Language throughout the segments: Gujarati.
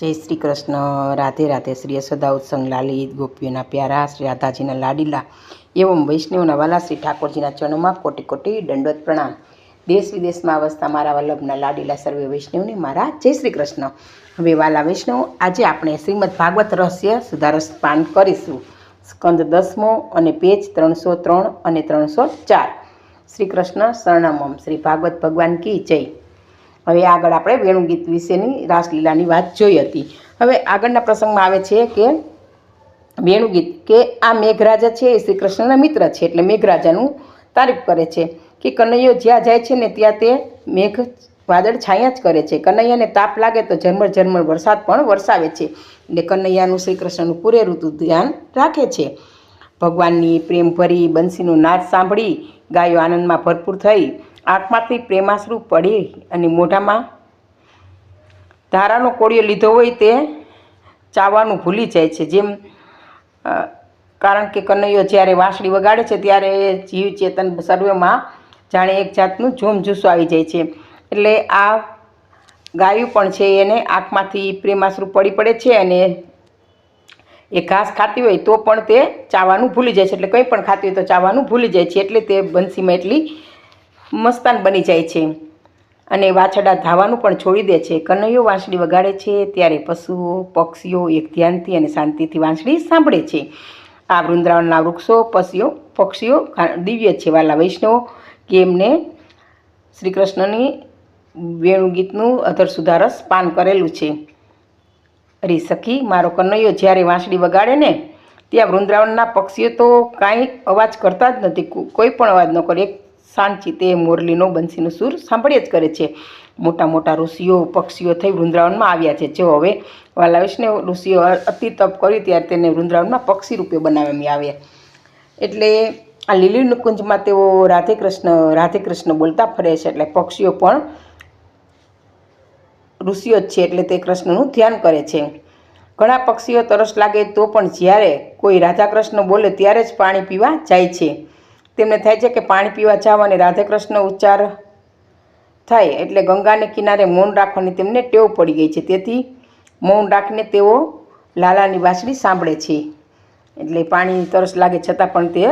જય શ્રી કૃષ્ણ. રાધે રાધે શ્રી યશોદા ઉત્સંગ લાલિત ગોપીઓના પ્યારા, શ્રી રાધાજીના લાડીલા એવમ વૈષ્ણવના વાલા શ્રી ઠાકોરજીના ચરણોમાં કોટી કોટી દંડવત પ્રણામ. દેશ વિદેશમાં અવસ્થા મારા વલ્લભના લાડીલા સર્વે વૈષ્ણવને મારા જય શ્રી કૃષ્ણ. હવે વાલા વૈષ્ણવ, આજે આપણે શ્રીમદ ભાગવત રહસ્ય સુધારસ પાન કરીશું. સ્કંદ દસમો અને પેજ ત્રણસો ત્રણ અને ત્રણસો ચાર. શ્રી કૃષ્ણ શરણમમ. શ્રી ભાગવત ભગવાન કી જય. હવે આગળ આપણે વેણુગીત વિશેની રાસલીલાની વાત જોઈ હતી. હવે આગળના પ્રસંગમાં આવે છે કે વેણુગીત કે આ મેઘરાજા છે એ શ્રી કૃષ્ણના મિત્ર છે, એટલે મેઘરાજાનું તારીફ કરે છે કે કનૈયો જ્યાં જાય છે ને ત્યાં તે મેઘ વાદળ છાયા જ કરે છે. કનૈયાને તાપ લાગે તો ઝરમર ઝરમર વરસાદ પણ વરસાવે છે. એટલે કનૈયાનું શ્રી કૃષ્ણનું પૂરે ઋતુ ધ્યાન રાખે છે. ભગવાનની પ્રેમભરી બંસીનો નાદ સાંભળી ગાયો આનંદમાં ભરપૂર થઈ આંખમાંથી પ્રેમાશ્રુ પડી અને મોઢામાં ધારાનો કોળિયો લીધો હોય તે ચાવવાનું ભૂલી જાય છે. જેમ કારણ કે કનૈયો જ્યારે વાંસળી વગાડે છે ત્યારે જીવ ચેતન સર્વેમાં જાણે એક જાતનું જોમ આવી જાય છે. એટલે આ ગાયું પણ છે એને આંખમાંથી પ્રેમાશ્રુ પડી પડે છે અને એ ઘાસ ખાતી હોય તો પણ તે ચાવવાનું ભૂલી જાય છે. એટલે કંઈ પણ ખાતી હોય તો ચાવવાનું ભૂલી જાય છે. એટલે તે બંસીમાં એટલી મસ્તાન બની જાય છે. અને વાછડા ધાવાનું પણ છોડી દે છે. કનૈયો વાંસળી વગાડે છે. ત્યારે પશુઓ, પક્ષીઓ એક ધ્યાનથી અને શાંતિથી વાંસળી સાંભળે છે. આ વૃંદાવનના વૃક્ષો, પશીઓ, પક્ષીઓ દિવ્ય છે વાલા વૈષ્ણવો કે એમને શ્રી કૃષ્ણની વેણુગીતનું અધર સુધારસ પાન કરેલું છે. અરે સખી, મારો કનૈયો જ્યારે વાંસળી વગાડે ને, ત્યાં વૃંદાવનના પક્ષીઓ તો કાંઈ અવાજ કરતા જ નથી. કોઈ પણ અવાજ ન કરે. એક શાંતિ તે મોરલીનો બંસીનો સૂર સાંભળ્યા જ કરે છે. મોટા મોટા ઋષિઓ, પક્ષીઓ થઈ વૃંદાવનમાં આવ્યા છે. જો હવે વાલા વિષ્ણુ ઋષિઓ અતિ તપ કર્યું ત્યારે તેને વૃંદાવનમાં પક્ષી રૂપે બનાવવામાં આવ્યા. એટલે આ લીલી નિકુંજમાં તેઓ રાધે કૃષ્ણ રાધે કૃષ્ણ બોલતા ફરે છે. એટલે પક્ષીઓ પણ ઋષિઓ જ છે એટલે તે કૃષ્ણનું ધ્યાન કરે છે. ઘણા પક્ષીઓ તરસ લાગે તો પણ જ્યારે કોઈ રાધા કૃષ્ણ બોલે ત્યારે જ પાણી પીવા જાય છે. તેમને થાય છે કે પાણી પીવા જાવ અને રાધેકૃષ્ણ ઉચ્ચાર થાય એટલે ગંગાને કિનારે મૌન રાખવાની તેમને ટેવ પડી ગઈ છે. તેથી મૌન રાખીને તેઓ લાલાની વાંસળી સાંભળે છે. એટલે પાણી તરસ લાગે છતાં પણ તે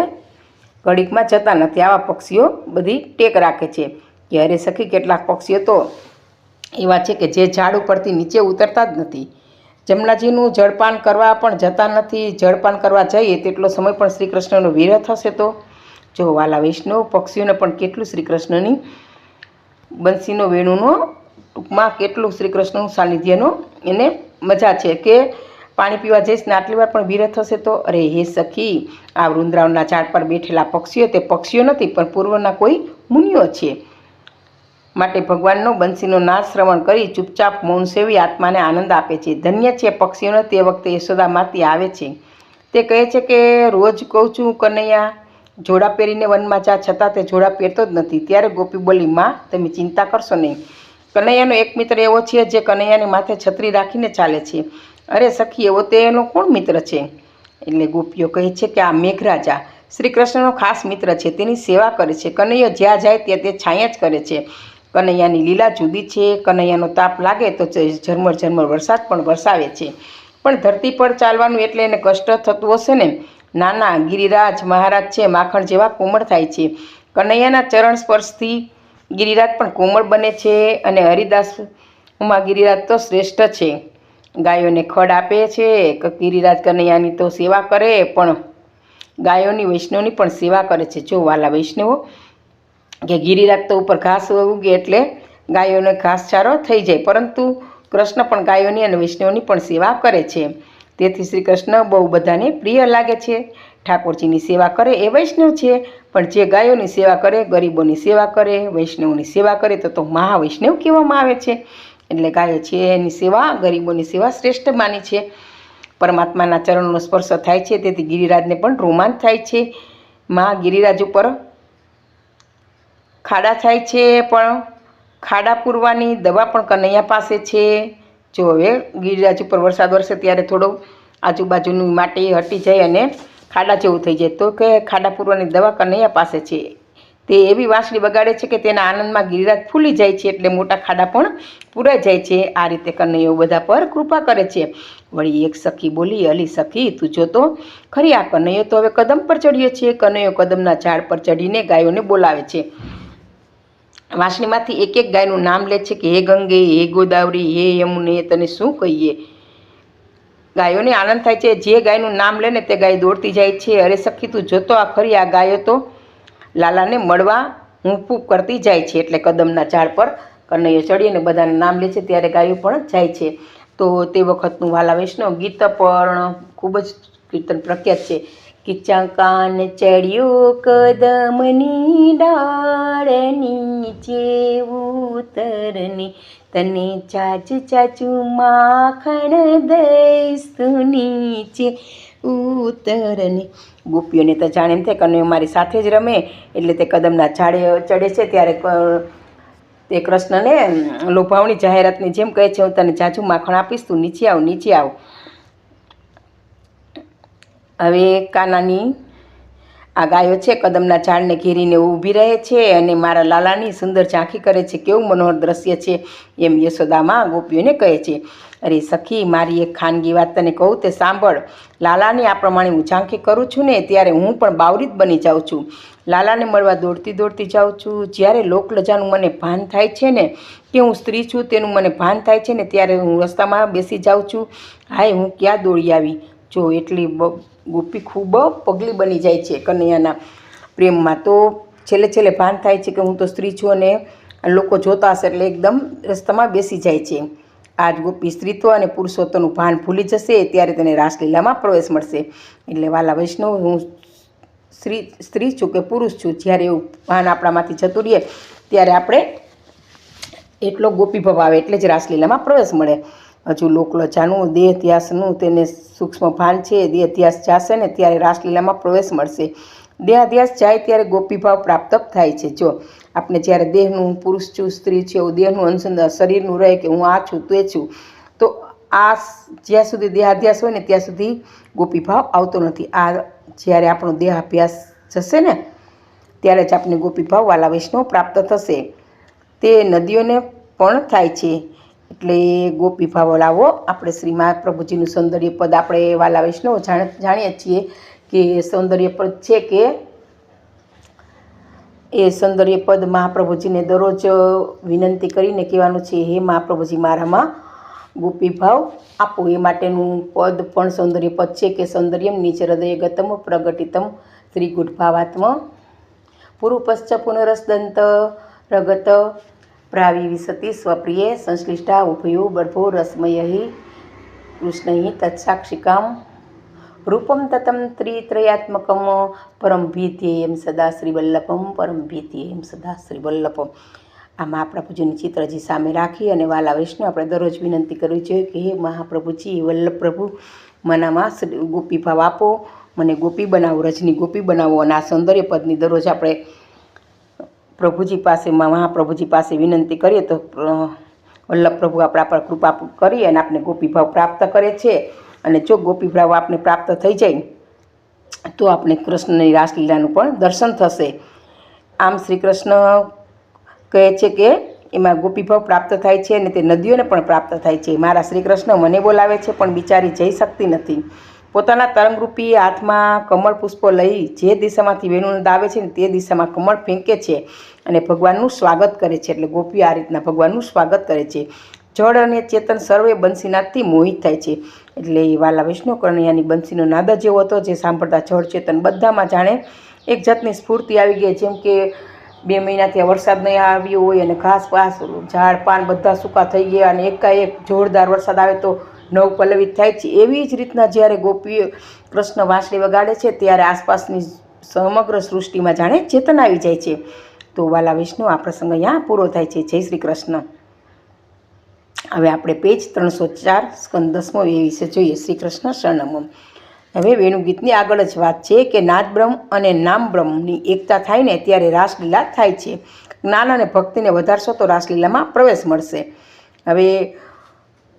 ઘડીકમાં જતા નથી. આવા પક્ષીઓ બધી ટેક રાખે છે કે અરે સખી કેટલાક પક્ષીઓ તો એવા છે કે જે ઝાડ ઉપરથી નીચે ઉતરતા જ નથી. જમનાજીનું જળપાન કરવા પણ જતા નથી. જળપાન કરવા જઈએ તેટલો સમય પણ શ્રી કૃષ્ણનો વિરહ થશે તો જો વાલા વૈષ્ણવ પક્ષીઓને પણ કેટલું શ્રી કૃષ્ણની બંસીનો વેણુનો ટૂંકમાં કેટલું શ્રી કૃષ્ણનું સાનિધ્યનો એને મજા છે કે પાણી પીવા જઈશ ને આટલી વાર પણ વિરહ થશે તો અરે હે સખી, આ વૃંદાવનના ઝાડ પર બેઠેલા પક્ષીઓ તે પક્ષીઓ નથી પણ પૂર્વના કોઈ મુનિઓ છે. માટે ભગવાનનો બંસીનો નાશ શ્રવણ કરી ચૂપચાપ મૌન સેવી આત્માને આનંદ આપે છે. ધન્ય છે પક્ષીઓને તે વખતે યશોદા માતી આવે છે. તે કહે છે કે રોજ કહું છું, કનૈયા જોડા પહેરીને વનમાં જા, છતાં તે જોડા પહેરતો જ નથી. ત્યારે ગોપી બોલી, માં, તમે ચિંતા કરશો નહીં. કનૈયાનો એક મિત્ર એવો છે જે કનૈયાને માથે છત્રી રાખીને ચાલે છે. અરે સખી, એવો તે એનો કોણ મિત્ર છે? એટલે ગોપીઓ કહે છે કે, આ મેઘરાજા શ્રી કૃષ્ણનો ખાસ મિત્ર છે. તેની સેવા કરે છે. કનૈયો જ્યાં જાય ત્યાં તે છાયા જ કરે છે. કનૈયાની લીલા જુદી છે. કનૈયાનો તાપ લાગે તો ઝરમર ઝરમર વરસાદ પણ વરસાવે છે. પણ ધરતી પર ચાલવાનું એટલે એને કષ્ટ થતું હશે ને? નાના ગિરિરાજ મહારાજ છે, માખણ જેવા કોમળ થાય છે. કનૈયાના ચરણ સ્પર્શથી ગિરિરાજ પણ કોમળ બને છે અને હરિદાસમાં ગિરિરાજ તો શ્રેષ્ઠ છે. ગાયોને ખડ આપે છે ગિરિરાજ કનૈયાની તો સેવા કરે, પણ ગાયોની વૈષ્ણવની પણ સેવા કરે છે. જો વાલા વૈષ્ણવો કે ગિરિરાજ તો ઉપર ઘાસ ઉગે એટલે ગાયોને ઘાસચારો થઈ જાય, પરંતુ કૃષ્ણ પણ ગાયોની અને વૈષ્ણવની પણ સેવા કરે છે. તેથી શ્રી કૃષ્ણ બહુ બધાને પ્રિય લાગે છે. ઠાકોરજીની સેવા કરે એ વૈષ્ણવ છે, પણ જે ગાયોની સેવા કરે, ગરીબોની સેવા કરે, વૈષ્ણવની સેવા કરે તો તો મહાવૈષ્ણવ કહેવામાં આવે છે. એટલે ગાયો છે એની સેવા, ગરીબોની સેવા શ્રેષ્ઠ માની છે. પરમાત્માના ચરણનો સ્પર્શ થાય છે, તેથી ગિરિરાજને પણ રોમાંચ થાય છે. મા ગિરિરાજ ઉપર ખાડા થાય છે, પણ ખાડા પૂરવાની દવા પણ કનૈયા પાસે છે. જો હવે ગિરિરાજ ઉપર વરસાદ વરસે ત્યારે થોડો આજુબાજુની માટી હટી જાય અને ખાડા જેવું થઈ જાય. તો કે ખાડા પૂરવાની દવા કનૈયા પાસે છે. તે એવી વાંસળી બગાડે છે કે તેના આનંદમાં ગિરિરાજ ફૂલી જાય છે એટલે મોટા ખાડા પણ પૂરાઈ જાય છે. આ રીતે કનૈયો બધા પર કૃપા કરે છે. વળી એક સખી બોલી, અલી સખી, તું જોતો ખરી આ કનૈયો તો હવે કદમ પર ચડ્યો છે. કનૈયો કદમના ઝાડ પર ચડીને ગાયોને બોલાવે છે. વાંસળીમાંથી એક એક ગાયનું નામ લે છે કે, હે ગંગે, હે ગોદાવરી, હે યમુને, તને શું કહીએ? ગાયોને આનંદ થાય છે. જે ગાયનું નામ લે ને તે ગાય દોડતી જાય છે. અરે સખી, તું જોતો આ ખરી આ ગાયો તો લાલાને મળવા હૂંફૂફ કરતી જાય છે. એટલે કદમના ઝાડ પર કનૈયો ચડી અને બધાને નામ લે છે. ત્યારે ગાયો પણ જાય છે. તો તે વખતનું વાલા વૈષ્ણવ ગીત પણ ખૂબ જ કીર્તન પ્રખ્યાત છે. કિચ્ચા કાન ચડ્યો કદમની ડાળ નીચે ઉતરની તને ચાચ ચાચું માખણ દઈશ તું નીચે ઉતરની. ગોપીઓને તો જાણે એમ થાય કનૈયો મારી સાથે જ રમે, એટલે તે કદમના ઝાડે ચડે છે ત્યારે તે કૃષ્ણને લોભાવણી જાહેરાતની જેમ કહે છે, હું તને જાજુ માખણ આપીશ, તું નીચે આવ નીચે આવ. હવે કાનાની આ ગાયો છે, કદમના ઝાડને ઘેરીને ઊભી રહે છે અને મારા લાલાની સુંદર ઝાંખી કરે છે. કેવું મનોહર દ્રશ્ય છે એમ યશોદામાં ગોપીઓને કહે છે. અરે સખી, મારી એક ખાનગી વાત તને કહું તે સાંભળ. લાલાને આ પ્રમાણે હું ઝાંખી કરું છું ને ત્યારે હું પણ બાવરી જ બની જાઉં છું. લાલાને મળવા દોડતી દોડતી જાઉં છું. જ્યારે લોકલજાનું મને ભાન થાય છે ને, કે હું સ્ત્રી છું તેનું મને ભાન થાય છે ને, ત્યારે હું રસ્તામાં બેસી જાઉં છું. હાય, હું ક્યાં દોડી આવી? જો, એટલી ગોપી ખૂબ પગલી બની જાય છે કનૈયાના પ્રેમમાં. તો છેલ્લે છેલ્લે ભાન થાય છે કે હું તો સ્ત્રી છું અને લોકો જોતા હશે એટલે એકદમ રસ્તામાં બેસી જાય છે. આ જ ગોપી સ્ત્રીત્વ અને પુરુષોત્તમનું ભાન ભૂલી જશે ત્યારે તેને રાસલીલામાં પ્રવેશ મળશે. એટલે વાલા વૈષ્ણવ, હું સ્ત્રી સ્ત્રી છું કે પુરુષ છું, જ્યારે એવું ભાન આપણામાંથી જતું રહીએ ત્યારે આપણે એટલો ગોપી ભવ આવે એટલે જ રાસલીલામાં પ્રવેશ મળે. હજુ લોકલજાનું દેહ ત્યાસનું તેને સૂક્ષ્મ ભાન છે દેહ ઇતિહાસ જાશે ને ત્યારે રાસલીલામાં પ્રવેશ મળશે. દેહાધ્યાસ જાય ત્યારે ગોપીભાવ પ્રાપ્ત થાય છે. જો આપણે જ્યારે દેહનું પુરુષ છું, સ્ત્રી છે, એવું દેહનું અનુસંધાન શરીરનું રહે કે હું આ છું, તે છું, તો આ જ્યાં સુધી દેહાધ્યાસ હોય ને ત્યાં સુધી ગોપીભાવ આવતો નથી. આ જ્યારે આપણો દેહાભ્યાસ જશે ને, ત્યારે જ આપણે ગોપીભાવ વાલા વૈષ્ણવ પ્રાપ્ત થશે. તે નદીઓને પણ થાય છે. એટલે ગોપીભાવ લાવો. આપણે શ્રી મહાપ્રભુજીનું સૌંદર્ય પદ આપણે વાલા વૈષ્ણવ જાણીએ છીએ કે સૌંદર્ય પદ છે કે એ સૌંદર્ય પદ મહાપ્રભુજીને દરરોજ વિનંતી કરીને કહેવાનું છે, હે મહાપ્રભુજી મારામાં ગોપીભાવ આપો એ માટેનું પદ પણ સૌંદર્ય પદ છે કે સૌંદર્યમ નીચ હૃદયગતમ પ્રગટિતમ શ્રી ગુઢભાવાત્મ. પશ્ચ પુનરસદંત પ્રગત પ્રાવિવિશતિ સ્વપ્રિય સંશ્લિષ્ટા ઉભયો બર્ભો રસમય કૃષ્ણ તત્સાક્ષિકામ રૂપમ તતમ ત્રિત્રયાત્મકમ પરમ ભીત્યેયમ સદા શ્રીવલ્લભમ, પરમ ભીત્યેયમ સદા શ્રીવલ્લભમ. આપણા મહાપ્રભુજીનું ચિત્રજી સામે રાખી અને વાલા વૈષ્ણવ આપણે દરરોજ વિનંતી કરવી જોઈએ કે હે મહાપ્રભુજી વલ્લભ પ્રભુ મનામાં ગોપી ભાવ આપો, મને ગોપી બનાવો, રજની ગોપી બનાવો અને આ સૌંદર્ય પદની દરરોજ આપણે પ્રભુજી પાસે મહાપ્રભુજી પાસે વિનંતી કરીએ તો વલ્લભ પ્રભુ આપણા પર કૃપા કરી અને આપણે ગોપીભાવ પ્રાપ્ત કરે છે. અને જો ગોપીભાવ આપણે પ્રાપ્ત થઈ જાય, તો આપણે કૃષ્ણની રાસલીલાનું પણ દર્શન થશે. આમ શ્રી કૃષ્ણ કહે છે કે, એમાં ગોપીભાવ પ્રાપ્ત થાય છે અને તે નદીઓને પણ પ્રાપ્ત થાય છે. મારા શ્રી કૃષ્ણ મને બોલાવે છે, પણ બિચારી જઈ શકતી નથી. પોતાના તરંગરૂપી હાથમાં કમળ પુષ્પો લઈ જે દિશામાંથી વેણુનંદ આવે છે ને તે દિશામાં કમળ ફેંકે છે અને ભગવાનનું સ્વાગત કરે છે. એટલે ગોપીઓ આ રીતના ભગવાનનું સ્વાગત કરે છે. જળ અને ચેતન સર્વે બંસીનાથથી મોહિત થાય છે. એટલે એ વાલા વિષ્ણુ કનૈયાની બંસીનો નાદ જેવો હતો જે સાંભળતા જળ ચેતન બધામાં જાણે એક જાતની સ્ફૂર્તિ આવી ગઈ. જેમ કે બે મહિનાથી વરસાદ નહીં આવ્યો હોય અને ઘાસ પાસ ઝાડ, પાન બધા સૂકા થઈ ગયા અને એકાએક જોરદાર વરસાદ આવે તો નવ પલ્લવિત થાય છે. એવી જ રીતના જ્યારે ગોપીઓ કૃષ્ણ વાંસળી વગાડે છે, ત્યારે આસપાસની સમગ્ર સૃષ્ટિમાં જાણે ચેતન આવી જાય છે. તો વાલા વિષ્ણુ, આ પ્રસંગ અહીંયા પૂરો થાય છે. જય શ્રી કૃષ્ણ. હવે આપણે પેજ ત્રણસો ચાર, સ્કંદ દસમો, એ વિશે જોઈએ. શ્રી કૃષ્ણ શરણમમ હવે વેણુગીતની આગળ જ વાત છે કે નાદ બ્રહ્મ અને નામ બ્રહ્મની એકતા થાય ને ત્યારે રાસલીલા થાય છે. જ્ઞાન અને ભક્તિને વધારશો તો રાસલીલામાં પ્રવેશ મળશે. હવે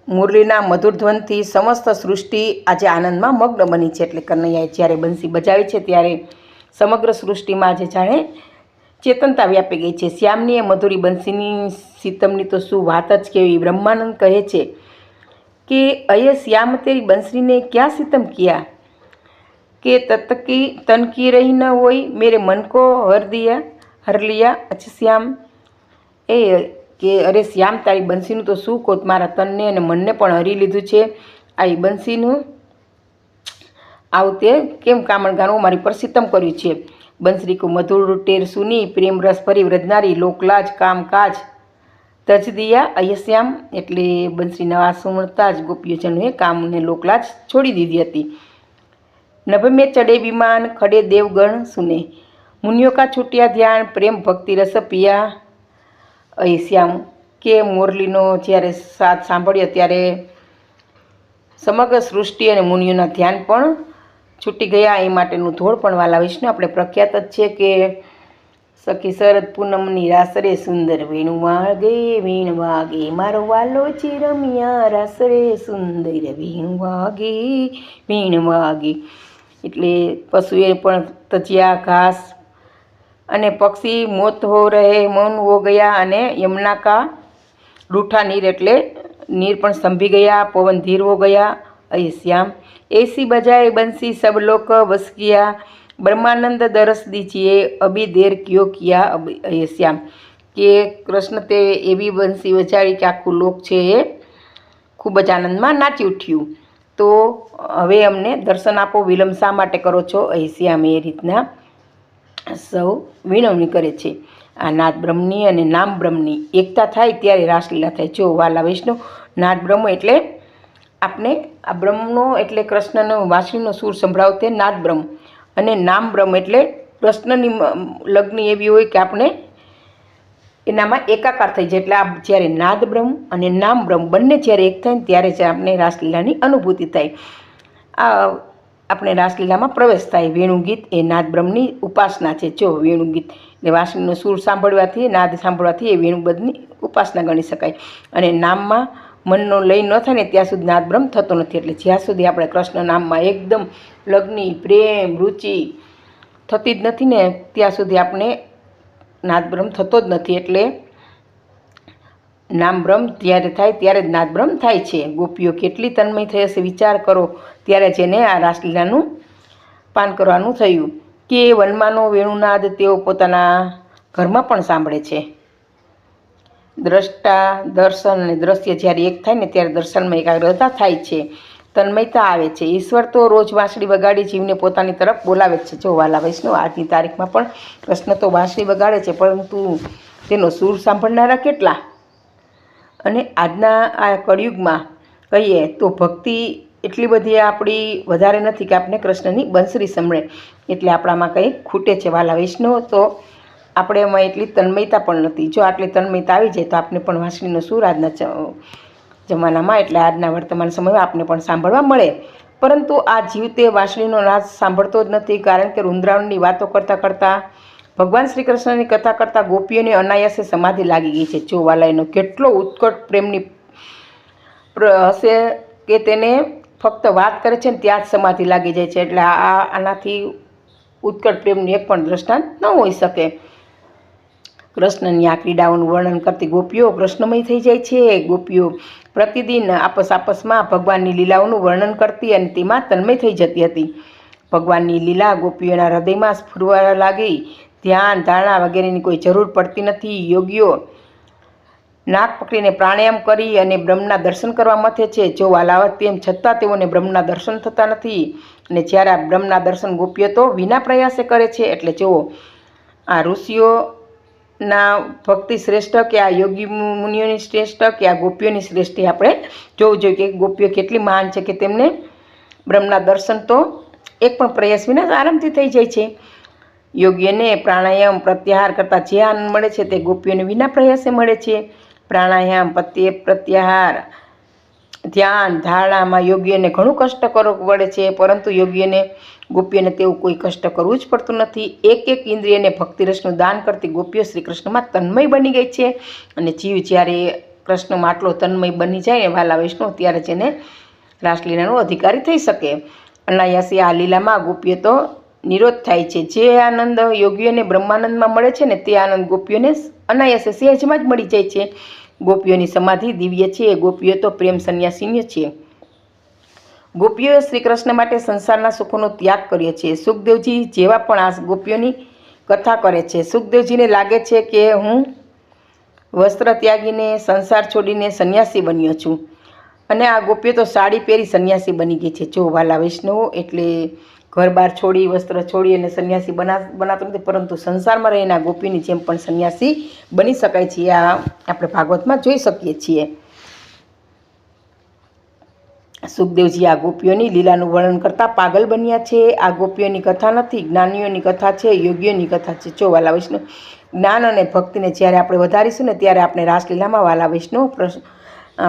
મુરલીના મધુર ધ્વનથી સમસ્ત સૃષ્ટિ આજે આનંદમાં મગ્ન બની છે એટલે કનૈયાએ જ્યારે બંસી બજાવી છે ત્યારે સમગ્ર સૃષ્ટિમાં આજે જાણે ચેતનતા વ્યાપી ગઈ છે. શ્યામની એ મધુરી બંસીની સીતમની તો શું વાત જ કેવી બ્રહ્માનંદ કહે છે કે, અયે શ્યામ, તેરી બંસરીને ક્યાં સીતમ કિયા? કે તતકી, તનકી રહી ન હોય, મેરે મન કો હર દિયા, હર લિયા શ્યામ, એ કે અરે શ્યામ, તારી બંસીનું તો શું કોત મારા તનને અને મનને પણ હરી લીધું છે. આ ઈ બંસીનું આવું તે કેમ કામણ ગાણું? મારી પર સિતમ કર્યું છે. બંસરી કો મધુર ટેર સુની, પ્રેમ રસ ભરી વ્રજનારી, લોકલાજ, કામકાજ. તજદિયા અયશ્યામ એટલે બંસરીના નવા મળતા જ ગોપીઓજનોએ કામને લોકલાજ છોડી દીધી હતી. નભમે ચડે વિમાન, ખડે દેવગણ સુને. મુનિયો કા છૂટ્યા ધ્યાન, પ્રેમ ભક્તિ રસ પિયા. અયશ્યામ કે મોરલીનો જ્યારે સાથ સાંભળ્યો ત્યારે સમગ્ર સૃષ્ટિ અને મુનિઓના ધ્યાન પણ છૂટી ગયા. એ માટેનું ધોળ પણ વાલા વિષ્ણુ. આપણે પ્રખ્યાત જ છે કે સખી શરદ પૂનમની રાસરે સુંદર વેણુ વાગે વીણ વાગે. મારો વાલો છે રમ્યા રાસરે સુંદર વેણુ વાગે, વીણ વાગે. એટલે પશુએ પણ તજિયા ઘાસ અને પક્ષી મોત હો રહે, મૌન હો ગયા અને યમુના કા રૂઠા નીર એટલે નીર પણ સંભી ગયા, પવન ધીર હો ગયા. અહીં શ્યામ, એસી બજાય બંસી સબ લોક ગયા બ્રહ્માનંદ દરસ દીજીએ, અભી દેર ક્યો કિયા? અબી અહીં કે કૃષ્ણ તે એવી બંસી વજાડી કે આખું લોક છે એ ખૂબ જ આનંદમાં નાચી ઉઠ્યું. તો હવે અમને દર્શન આપો, વિલંબ શા માટે કરો છો? અહીં એ રીતના સૌ વિનવણી કરે છે. આ નાદ બ્રહ્મની અને નામ બ્રહ્મની એકતા થાય ત્યારે રાસલીલા થાય. જો વાલા વૈષ્ણવ નાદ બ્રહ્મ એટલે આપણે આ બ્રહ્મનો એટલે કૃષ્ણનો વાંસળીનો સૂર સંભળાવતે નાદ બ્રહ્મ અને નામ બ્રહ્મ એટલે કૃષ્ણની લગ્ન એવી હોય કે આપણે એનામાં એકાકાર થઈ જાય. એટલે આ જ્યારે નાદ બ્રહ્મ અને નામ બ્રહ્મ બંને જ્યારે એક થાય ત્યારે જ આપણે રાસલીલાની અનુભૂતિ થાય. આ આપણે રાસલીલામાં પ્રવેશ થાય. વેણુગીત એ નાદ બ્રહ્મની ઉપાસના છે. જો વેણુગીત એટલે વાસણીનો સૂર સાંભળવાથી, નાદ સાંભળવાથી એ વેણુબદની ઉપાસના ગણી શકાય. અને નામમાં મનનો લય ન થાય ને ત્યાં સુધી નાદબ્રહ્મ થતો નથી. એટલે જ્યાં સુધી આપણે કૃષ્ણ નામમાં એકદમ લગ્નિ, પ્રેમ, રુચિ થતી જ નથી ને, ત્યાં સુધી આપણે નાદ બ્રહ્મ થતો જ નથી. એટલે નામ બ્રહ્મ જ્યારે થાય, ત્યારે જ નાદ બ્રહ્મ થાય છે. ગોપીઓ કેટલી તન્મય થઈ હશે, વિચાર કરો. ત્યારે જેને આ રાસલીલાનું પાન કરવાનું થયું. કે વનમાનો વેણુનાદ તેઓ પોતાના ઘરમાં પણ સાંભળે છે. દ્રષ્ટા, દર્શન અને દ્રશ્ય જ્યારે એક થાય ને ત્યારે દર્શનમાં એકાગ્રતા થાય છે. તન્મયતા આવે છે. ઈશ્વર તો રોજ વાંસળી વગાડી જીવને પોતાની તરફ બોલાવે છે. જો વાલા વૈષ્ણવ, આજની તારીખમાં પણ કૃષ્ણ તો વાંસળી વગાડે છે, પરંતુ તેનો સૂર સાંભળનારા કેટલા? અને આજના આ કળિયુગમાં કહીએ તો ભક્તિ એટલી બધી આપણી વધારે નથી કે આપણે કૃષ્ણની બંસરી સંભળે. એટલે આપણામાં કંઈ ખૂટે છે વાલા વૈષ્ણવ, તો આપણે એમાં એટલી તન્મયતા પણ નથી. જો આટલી તન્મયતા આવી જાય તો આપણે પણ વાંસળીનો સૂર આજના જમાનામાં એટલે આજના વર્તમાન સમયમાં આપણે પણ સાંભળવા મળે. પરંતુ આ જીવ તે વાંસળીનો નાદ સાંભળતો જ નથી, કારણ કે રૂંદરાવણની વાતો કરતાં કરતાં ભગવાન શ્રી કૃષ્ણની કથા કરતાં ગોપીઓની અનાયાસે સમાધિ લાગી ગઈ છે. જો કેટલો ઉત્કટ પ્રેમની હશે કે તેને ફક્ત વાત કરે છે ને ત્યાં જ સમાધિ લાગી જાય છે. એટલે આ આનાથી ઉત્કટ પ્રેમનું એક પણ દ્રષ્ટાંત ન હોઈ શકે. કૃષ્ણની આ ક્રીડાઓનું વર્ણન કરતી ગોપીઓ કૃષ્ણમય થઈ જાય છે. ગોપીઓ પ્રતિદિન આપસ આપસમાં ભગવાનની લીલાઓનું વર્ણન કરતી અને તેમાં તન્મય થઈ જતી હતી. ભગવાનની લીલા ગોપીઓના હૃદયમાં સ્ફુરવા લાગી. ધ્યાન, ધારણા વગેરેની કોઈ જરૂર પડતી નથી. યોગીઓ નાક પકડીને પ્રાણાયામ કરી અને બ્રહ્મના દર્શન કરવા મથે છે. જો વાલાવત તેમ છતાં તેઓને બ્રહ્મના દર્શન થતા નથી અને જ્યારે આ બ્રહ્મના દર્શન ગોપીઓ તો વિના પ્રયાસે કરે છે. એટલે જુઓ આ ઋષિઓના ભક્તિ શ્રેષ્ઠ કે આ યોગી મુનિઓની શ્રેષ્ઠ કે આ ગોપીઓની શ્રેષ્ઠ આપણે જોવું જોઈએ કે ગોપીઓ કેટલી મહાન છે કે તેમને બ્રહ્મના દર્શન તો એક પણ પ્રયાસ વિના આરામથી થઈ જાય છે. યોગ્યને પ્રાણાયામ પ્રત્યાહાર કરતાં જે આનંદ મળે છે તે ગોપીઓને વિના પ્રયાસે મળે છે. પ્રાણાયામ પ્રત્યે પ્રત્યાહાર, ધ્યાન, ધારણામાં યોગ્યને ઘણું કષ્ટ કરવું પડે છે, પરંતુ યોગ્યને ગોપીઓને તેવું કોઈ કષ્ટ કરવું જ પડતું નથી. એક એક ઇન્દ્રિયને ભક્તિરસનું દાન કરતી ગોપીઓ શ્રી કૃષ્ણમાં તન્મય બની ગઈ છે અને જીવ જ્યારે કૃષ્ણમાં આટલો તન્મય બની જાય ને વાલા વૈષ્ણવ ત્યારે એને રાસલીલાનો અધિકારી થઈ શકે. અનાયાસી આ લીલામાં ગોપીઓ તો નિરોધ થાય છે. જે આનંદ યોગીઓને બ્રહ્માનંદમાં મળે છે ને તે આનંદ ગોપીઓને અનાયાસે સહેજમાં જ મળી જાય છે. ગોપીઓની સમાધિ દિવ્ય છે. ગોપીઓ તો પ્રેમ સંન્યાસીન્ય છે. ગોપીઓએ શ્રી કૃષ્ણ માટે સંસારના સુખોનો ત્યાગ કર્યો છે. સુખદેવજી જેવા પણ આ ગોપીઓની કથા કરે છે. સુખદેવજીને લાગે છે કે હું વસ્ત્ર ત્યાગીને સંસાર છોડીને સંન્યાસી બન્યો છું. અને આ ગોપીઓ તો સાડી પહેરી સંન્યાસી બની ગઈ છે. જો વાલા વૈષ્ણવો એટલે ઘર બહાર છોડી, વસ્ત્ર છોડી અને સંન્યાસી બના, બનાતો નથી, પરંતુ સંસારમાં રહીને ગોપીની જેમ પણ સંન્યાસી બની શકાય છે આ આપણે ભાગવતમાં જોઈ શકીએ છીએ. સુખદેવજી આ ગોપીઓની લીલાનું વર્ણન કરતાં પાગલ બન્યા છે. આ ગોપીઓની કથા નથી, જ્ઞાનીઓની કથા છે, યોગીઓની કથા છે. જો વાલા વૈષ્ણવ, જ્ઞાન અને ભક્તિને જ્યારે આપણે વધારીશું ને ત્યારે આપણે રાસલીલામાં વાલા વૈષ્ણવ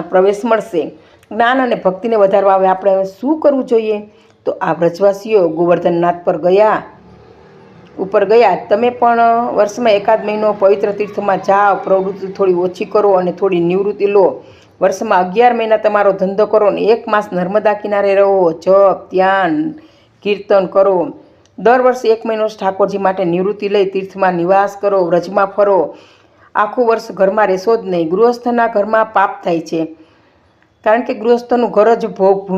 પ્રવેશ મળશે. જ્ઞાન અને ભક્તિને વધારવા હવે આપણે શું કરવું જોઈએ? તો આ વ્રજવાસીઓ ગોવર્ધનનાથ પર ગયા, ઉપર ગયા, તમે પણ વર્ષમાં એકાદ મહિનો પવિત્ર તીર્થમાં જાઓ, પ્રવૃત્તિ થોડી ઓછી કરો અને થોડી નિવૃત્તિ લો. વર્ષમાં અગિયાર મહિના તમારો ધંધો કરો ને એક માસ નર્મદા કિનારે રહો, જપ, ધ્યાન, કીર્તન કરો. દર વર્ષે એક મહિનો ઠાકોરજી માટે નિવૃત્તિ લઈ તીર્થમાં નિવાસ કરો, વ્રજમાં ફરો. આખું વર્ષ ઘરમાં રહેશો જ નહીં, ગૃહસ્થના ઘરમાં પાપ થાય છે. કારણ કે ગૃહસ્થનું ઘર જ ભોગ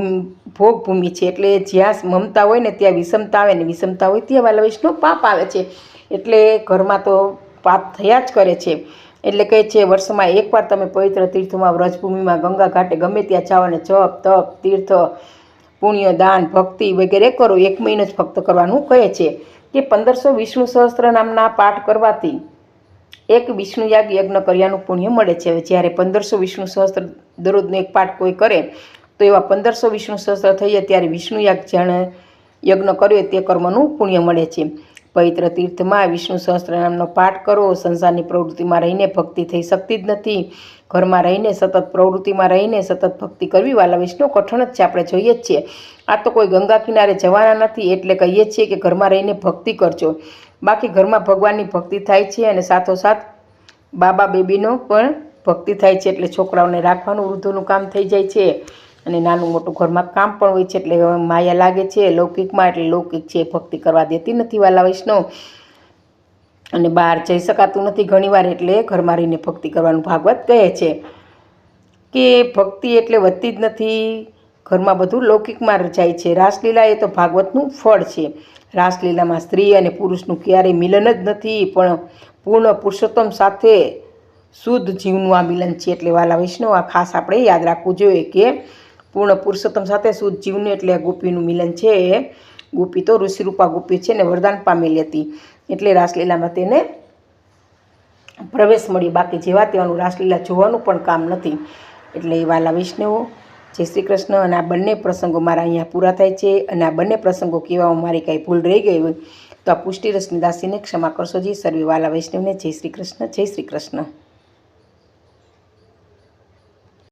ભોગભૂમિ ભોગ છે. એટલે જ્યાં મમતા હોય ને ત્યાં વિષમતા આવે ને વિષમતા હોય ત્યાં વાલા વૈષ્ણવ પાપ આવે છે. એટલે ઘરમાં તો પાપ થયા જ કરે છે. એટલે કહે છે, વર્ષમાં એકવાર તમે પવિત્ર તીર્થમાં, વ્રજભૂમિમાં, ગંગા ઘાટે ગમે ત્યાં જાઓ અને જપ, તપ, તીર્થ, પુણ્ય, દાન, ભક્તિ વગેરે કરો. એક મહિનો જ ફક્ત કરવાનું કહે છે. કે પંદરસો વિષ્ણુ સહસ્ત્ર નામના પાઠ કરવાથી એક વિષ્ણુ યાગ યજ્ઞ કર્યાનું પુણ્ય મળે છે. જ્યારે પંદરસો વિષ્ણુ સહસ્ત્ર દરરોજનો એક પાઠ કોઈ કરે, તો એવા પંદરસો વિષ્ણુ સહસ્ત્ર થઈ ત્યારે વિષ્ણુ યાગ જેણે યજ્ઞ કર્યો તે કર્મનું પુણ્ય મળે છે. પવિત્ર તીર્થમાં વિષ્ણુ સહસ્ત્ર નામનો પાઠ કરો. સંસારની પ્રવૃત્તિમાં રહીને ભક્તિ થઈ શકતી જ નથી. ઘરમાં રહીને સતત પ્રવૃત્તિમાં રહીને સતત ભક્તિ કરવી વાલા વિષ્ણુ કઠણ જ છે. આપણે જોઈએ જ છીએ. આ તો કોઈ ગંગા કિનારે જવાના નથી. એટલે કહીએ છીએ કે ઘરમાં રહીને ભક્તિ કરજો. બાકી ઘરમાં ભગવાનની ભક્તિ થાય છે અને સાથોસાથ બાબા બેબીનો પણ ભક્તિ થાય છે એટલે છોકરાઓને રાખવાનું, વૃદ્ધોનું કામ થઈ જાય છે અને નાનું મોટું ઘરમાં કામ પણ હોય છે એટલે માયા લાગે છે લૌકિકમાં, એટલે લૌકિક છે ભક્તિ કરવા દેતી નથી વાલા વૈષ્ણવ. અને બહાર જઈ શકાતું નથી ઘણીવાર એટલે ઘરમાં રહીને ભક્તિ કરવાનું ભાગવત કહે છે કે ભક્તિ એટલે વધતી જ નથી. ઘરમાં બધું લૌકિકમાં જાય છે. રાસલીલા એ તો ભાગવતનું ફળ છે. રાસલીલામાં સ્ત્રી અને પુરુષનું ક્યારેય મિલન જ નથી, પણ પૂર્ણ પુરુષોત્તમ સાથે શુદ્ધ જીવનું આ મિલન છે એટલે વાલા વૈષ્ણવ, આ ખાસ આપણે યાદ રાખવું જોઈએ કે પૂર્ણ પુરુષોત્તમ સાથે શુદ્ધ જીવનું એટલે ગોપીનું મિલન છે. એ ગોપી તો ઋષિરૂપા ગોપી છે ને વરદાન પામેલી હતી, એટલે રાસલીલામાં તેને પ્રવેશ મળ્યો બાકી જેવા તેવાનું રાસલીલા જોવાનું પણ કામ નથી, એટલે એ વાલા વૈષ્ણવો જય શ્રી કૃષ્ણ. અને આ બંને પ્રસંગો મારા અહીંયા પૂરા થાય છે. અને આ બંને પ્રસંગો કહેવામાં મારી કાંઈ ભૂલ રહી ગઈ હોય તો આ પુષ્ટિરસની દાસીને ક્ષમા કરશો જી. સર્વે વૈષ્ણવને જય શ્રી કૃષ્ણ, જય શ્રી કૃષ્ણ.